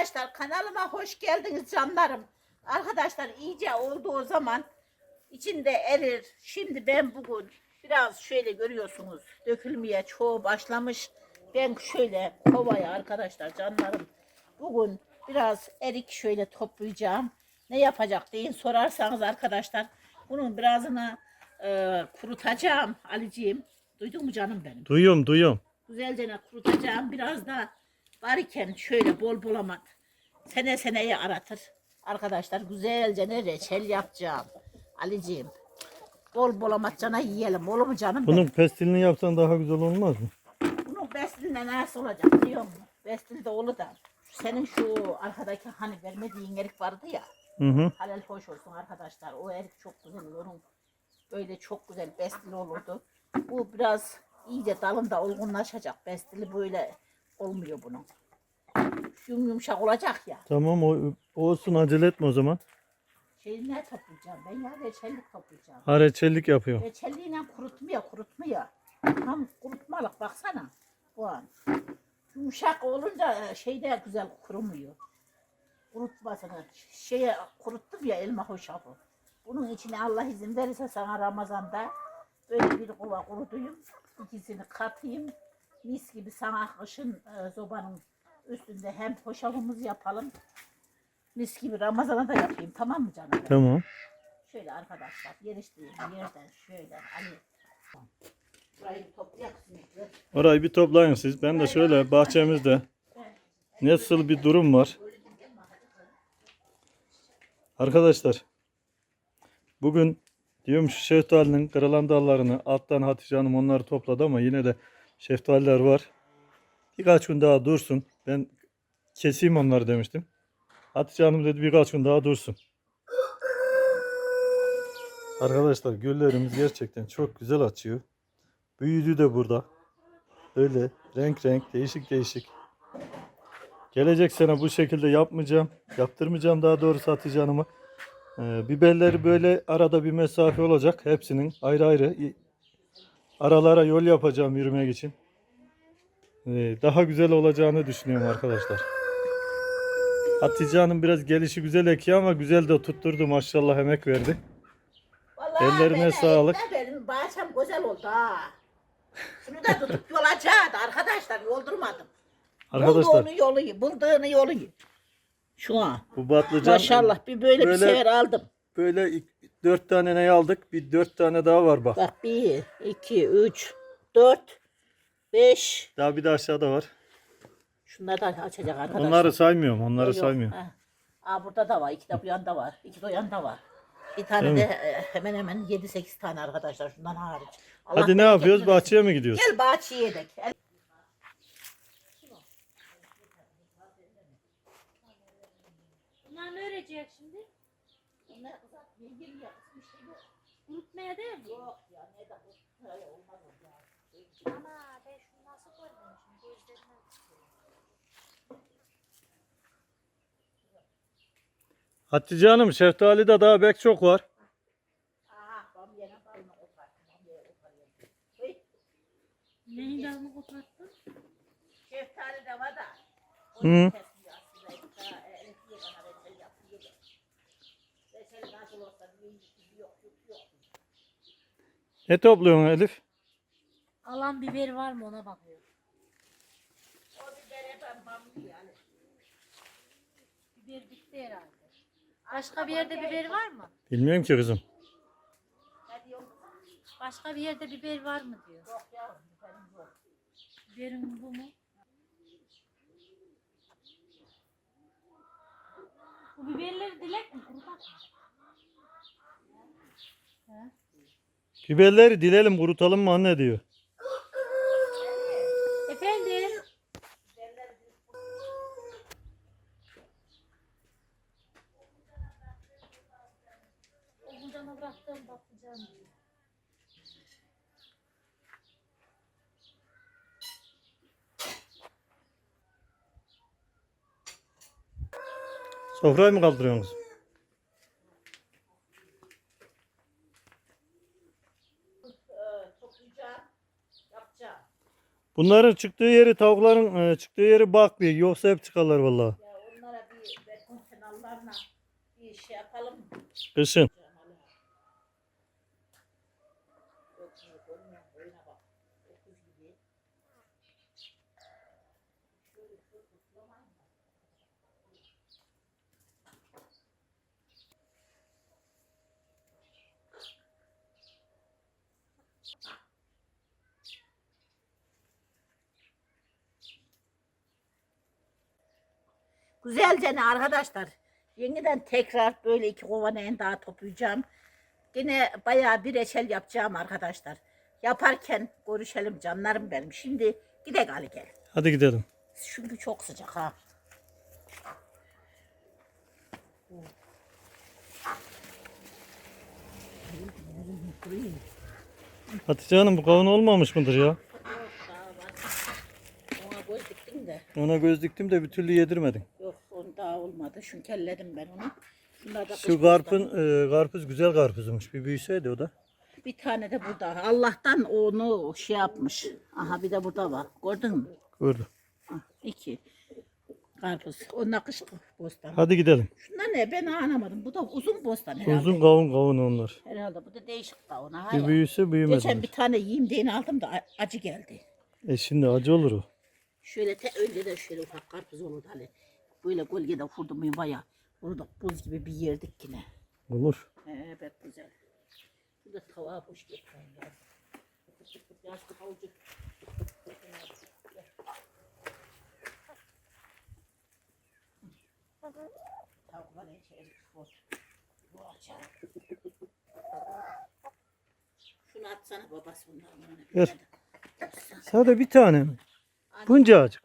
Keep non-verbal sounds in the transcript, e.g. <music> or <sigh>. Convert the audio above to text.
Arkadaşlar kanalıma hoş geldiniz canlarım. Arkadaşlar iyice oldu o zaman. içinde erir. Şimdi ben bugün biraz şöyle görüyorsunuz. Dökülmeye çoğu başlamış. Ben şöyle kovaya arkadaşlar canlarım. Bugün biraz erik şöyle toplayacağım. Ne yapacak deyin sorarsanız arkadaşlar. Bunun birazını e, kurutacağım Aliciğim. Duydun mu canım benim? Duyuyorum duyuyorum. Güzelce ne kurutacağım. Biraz da var iken şöyle bol bol amat. Sene seneye aratır. Arkadaşlar güzelce ne reçel yapacağım. Aliciğim. Bol bol amatcana yiyelim. Olur mu canım? Bunun benim? pestilini yapsan daha güzel olmaz mı? Bunun bestilinde nasıl olacak biliyor musun? Bestil de olur da. Senin şu arkadaki hani vermediğin erik vardı ya. Hı hı. Halal hoş olsun arkadaşlar. O erik çok güzel olur. Böyle çok güzel bestili olurdu. Bu biraz iyice dalında olgunlaşacak. Bestili böyle olmuyor bunun. Yum yumuşak olacak ya. Tamam o olsun acele etme o zaman. Şey ne toplayacağım? Ben ya reçellik toplayacağım. Ha reçellik yapıyor. Reçelliğine kurutmuyor, kurutmuyor. Tam kurutmalık baksana. Bu an. Yumuşak olunca şey de güzel kurumuyor. Kurutmasını. Şeye kuruttum ya elma hoşafı. Bunun içine Allah izin verirse sana Ramazan'da böyle bir kova kurutayım. ikisini katayım. Mis gibi sana kışın e, zobanın üstünde hem hoşafımızı yapalım. Mis gibi Ramazan'a da yapayım tamam mı canım? Tamam. Şöyle arkadaşlar yeriştiğim yerden şöyle hani burayı bir toplayak sinekler. Orayı bir toplayın siz. Ben de şöyle bahçemizde nasıl bir durum var. Arkadaşlar bugün diyorum şu şeftalinin kırılan dallarını alttan Hatice Hanım onları topladı ama yine de şeftaliler var. Birkaç gün daha dursun. Ben keseyim onları demiştim. Hatice Hanım dedi birkaç gün daha dursun. Arkadaşlar güllerimiz gerçekten çok güzel açıyor. Büyüdü de burada. Öyle renk renk değişik değişik. Gelecek sene bu şekilde yapmayacağım. Yaptırmayacağım daha doğrusu Hatice Hanım'a. Ee, biberleri böyle arada bir mesafe olacak. Hepsinin ayrı ayrı. Aralara yol yapacağım yürümek için. Ee, daha güzel olacağını düşünüyorum arkadaşlar. Hatice Hanım biraz gelişi güzel ekiyor ama güzel de tutturdu maşallah emek verdi. Vallahi Ellerine ben- sağlık. ben- Benim bahçem güzel oldu ha. Şunu da tutup <laughs> yolacaktı arkadaşlar yoldurmadım. Arkadaşlar Bulduğunu yolu, bulduğunu yolu. Şu an. bu patlıcan Maşallah bir böyle, bir böyle- sefer aldım. böyle dört tane ne aldık? Bir dört tane daha var bak. Bak bir, iki, üç, dört, beş. Daha bir de aşağıda var. Şunları da açacak arkadaşlar. Onları saymıyorum. Onları Yok, saymıyorum. ha. Aa, burada da var. iki de bu yanda var. iki de o yanda var. Bir tane Değil de mi? e, hemen hemen 7-8 tane arkadaşlar şundan hariç. Allah Hadi ne yapıyoruz? Bahçeye mi gidiyoruz? Gel bahçeye yedik. El- Bunlar ne öğretecek şimdi? Unutmaya değil mi? Yok ya ne de bu böyle olmaz o ya. Ana ben şunu nasıl görmemişim gözlerime. Hatice Hanım şeftali'de daha bek çok var. Aha bamyana balını koparttım. Bamyana koparıyorum. Hey, Neyi dalını koparttın? Şeftali de var da. Hı. Onu kesiyor aslında. Ta, e, elektriğe kadar reçel yapıyor da. Yok yok yok. Ne topluyorsun Elif? Alan biber var mı ona bakıyor. O bibere ben bamya yani. Biber bitti herhalde. Başka bir yerde biber var mı? Bilmiyorum ki kızım. Başka bir yerde biber var mı diyor. Yok yavrum biberim yok. Biberin bu mu? Bu biberleri dilek mi? Kurutak mı? He? Biberleri dilelim kurutalım mı anne diyor. Efendim? Bıraktığım patlıcan diyor. Sofrayı mı kaldırıyorsunuz? Yapacağım. Bunların çıktığı yeri tavukların e, çıktığı yeri bak bir yoksa hep çıkarlar vallahi. Ya onlara Çocuklarla bir şey yapalım? Kışın. Yok, yok, olmuyor. Oyuna bak. Dokuz gibi. Şöyle şöyle tutulamayın mı? Güzelce arkadaşlar. Yeniden tekrar böyle iki kovanı daha toplayacağım. Yine bayağı bir reçel yapacağım arkadaşlar. Yaparken görüşelim canlarım benim. Şimdi gidelim Ali gel. Hadi gidelim. Çünkü çok sıcak ha. Hatice Hanım bu kavun olmamış mıdır ya? Ona göz diktim de. Ona göz diktim de bir türlü yedirmedin. Daha olmadı. Şünkelledim ben onu. Da Şu kış karpın, e, karpuz güzel karpuzmuş. Bir büyüseydi o da. Bir tane de burada. Allah'tan onu şey yapmış. Aha bir de burada var. Gördün mü? Gördüm. Ah, iki. Karpuz. Onlar kış bostan. Hadi gidelim. Şunlar ne? Ben anlamadım. Bu da uzun bostan herhalde. Uzun kavun kavun onlar. Herhalde bu da değişik da ona. Bir büyüse büyümez. Geçen onlar. bir tane yiyeyim diye aldım da acı geldi. E şimdi acı olur o. Şöyle te önce de şöyle ufak karpuz olurdu hani. Böyle gölgede vurdum muyum baya. Burada buz gibi bir yerdik yine. Olur. He pek güzel. Burada tava boş ya. Yaşlı havucu. Tavuklar boş. Bu açar. Şunu atsana babası önüne. Ver. Sade bir tane mi? Bunca acık.